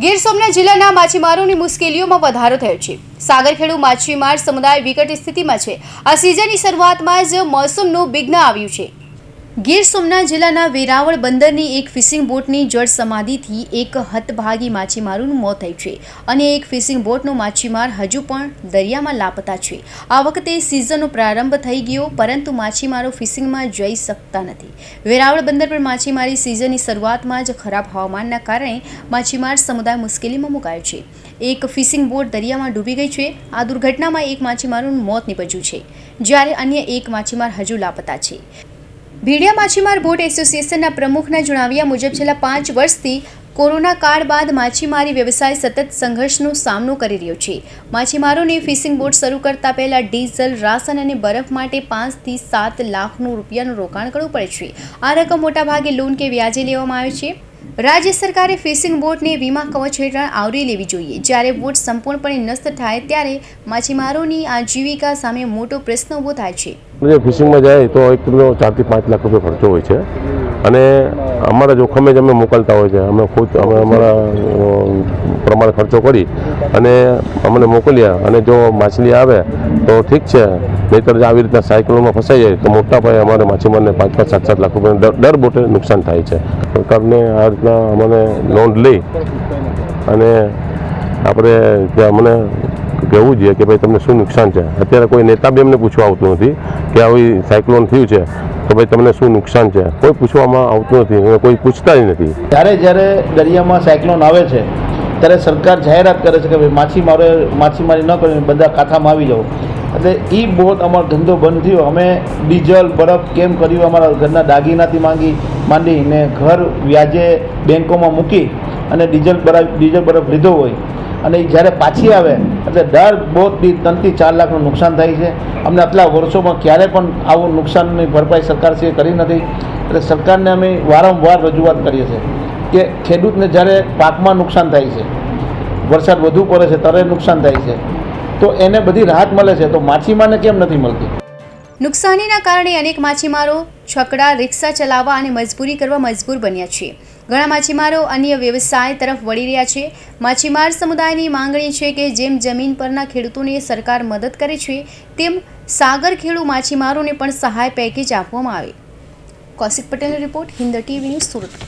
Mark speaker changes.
Speaker 1: ગીર સોમનાથ જિલ્લાના માછીમારોની મુશ્કેલીઓમાં વધારો થયો છે. સાગરખેડુ માછીમાર સમુદાય વિકટ સ્થિતિમાં છે. આ સિઝનની શરૂઆતમાં જ મોસમનું વિઘ્ન આવ્યું છે. ગીર સોમનાથ જિલ્લાના વેરાવળ બંદરની એક ફિશિંગ બોટની જળ સમાધિથી એક હતભાગી માછીમારોનું મોત થયું છે. અને એક ફિશિંગ બોટનો માછીમાર હજુ પણ દરિયામાં લાપતા છે. આ વખતે સિઝનનો પ્રારંભ થઈ ગયો, પરંતુ માછીમારો ફિશિંગમાં જઈ શકતા નથી. વેરાવળ બંદર પર માછીમારી સિઝનની શરૂઆતમાં જ ખરાબ હવામાનના કારણે માછીમાર સમુદાય મુશ્કેલીમાં મુકાયો છે. એક ફિશિંગ બોટ દરિયામાં ડૂબી ગઈ છે. આ દુર્ઘટનામાં એક માછીમારોનું મોત નીપજ્યું છે, જ્યારે અન્ય એક માછીમાર હજુ લાપતા છે. ભીડિયા માછીમાર બોટ એસોસિએશનના પ્રમુખના જણાવ્યા મુજબ છેલ્લા પાંચ વર્ષથી કોરોના કાળ બાદ માછીમારી વ્યવસાય સતત સંઘર્ષનો સામનો કરી રહ્યો છે. માછીમારોને ફિશિંગ બોટ શરૂ કરતા પહેલા ડીઝલ, રાશન અને બરફ માટે પાંચથી સાત લાખનું રૂપિયાનું રોકાણ કરવું પડે છે. આ રકમ મોટાભાગે લોન કે વ્યાજે લેવામાં આવે છે. રાજ્ય સરકારે ફિશિંગ બોટને વીમા કવચ હેઠળ આવરી લેવી જોઈએ. જ્યારે બોટ સંપૂર્ણપણે નષ્ટ થાય ત્યારે માછીમારોની આજીવિકા સામે મોટો પ્રશ્ન ઊભો થાય છે.
Speaker 2: જે ફિશિંગમાં જાય તો એક કિલો ચારથી પાંચ લાખ રૂપિયા ખર્ચો હોય છે. અને અમારા જોખમે જ અમે મોકલતા હોય છે. અમે ખુદ અમે અમારા પ્રમાણે ખર્ચો કરી અને અમને મોકલ્યા અને જો માછલી આવે તો ઠીક છે. નહીતર જો આવી રીતના સાયકલોમાં ફસાઈ જાય તો મોટા પાયે અમારે માછીમારને પાંચ પાંચ સાત સાત લાખ રૂપિયા દર બોટે નુકસાન થાય છે. સરકારને આ રીતના અમને લોન લઈ અને આપણે ત્યાં અમને કહેવું જોઈએ કે ભાઈ તમને શું નુકસાન છે? અત્યારે કોઈ નેતા બી અમને પૂછવા આવતું નથી કે આવી સાયક્લોન થયું છે, તો ભાઈ તમને શું નુકસાન છે? કોઈ પૂછવામાં આવતું નથી અને કોઈ પૂછતા નથી.
Speaker 3: જ્યારે જ્યારે દરિયામાં સાયક્લોન આવે છે, ત્યારે સરકાર જાહેરાત કરે છે કે ભાઈ માછીમારો માછીમારી ન કરીને બધા કાંઠામાં આવી જાઓ. એટલે એ બહુ અમારો ધંધો બંધ થયો. અમે ડીઝલ, બરફ કેમ કર્યું? અમારા ઘરના દાગીનાથી માંગી માંડીને ઘર વ્યાજે બેંકોમાં મૂકી અને ડીઝલ બરફ ડીઝલ બરફ લીધો હોય. અને એ જ્યારે પાછી આવે, એટલે દર બોટ બી ત્રણથી ચાર લાખનું નુકસાન થાય છે. અમને આટલા વર્ષોમાં ક્યારે પણ આવું નુકસાનની ભરપાઈ સરકારશ્રીએ કરી નથી. એટલે સરકારને અમે વારંવાર રજૂઆત કરીએ છીએ કે ખેડૂતને જ્યારે પાકમાં નુકસાન થાય છે, વરસાદ વધુ પડે છે ત્યારે નુકસાન થાય છે, તો એને બધી રાહત મળે છે. તો માછીમારને કેમ નથી મળતી?
Speaker 1: નુકસાનીના કારણે અનેક માછીમારો છકડા, રિક્ષા ચલાવવા અને મજબૂરી કરવા મજબૂર બન્યા છે ઘણા માછીમારો અન્ય વ્યવસાય તરફ વળી રહ્યા છે. માછીમાર સમુદાયની માંગણી છે કે જેમ જમીન પરના ખેડૂતોને સરકાર મદદ કરે છે, તેમ સાગર ખેડૂ માછીમારોને પણ સહાય પેકેજ આપવામાં આવે. કૌશિક પટેલનો report, Hind TV news Surat.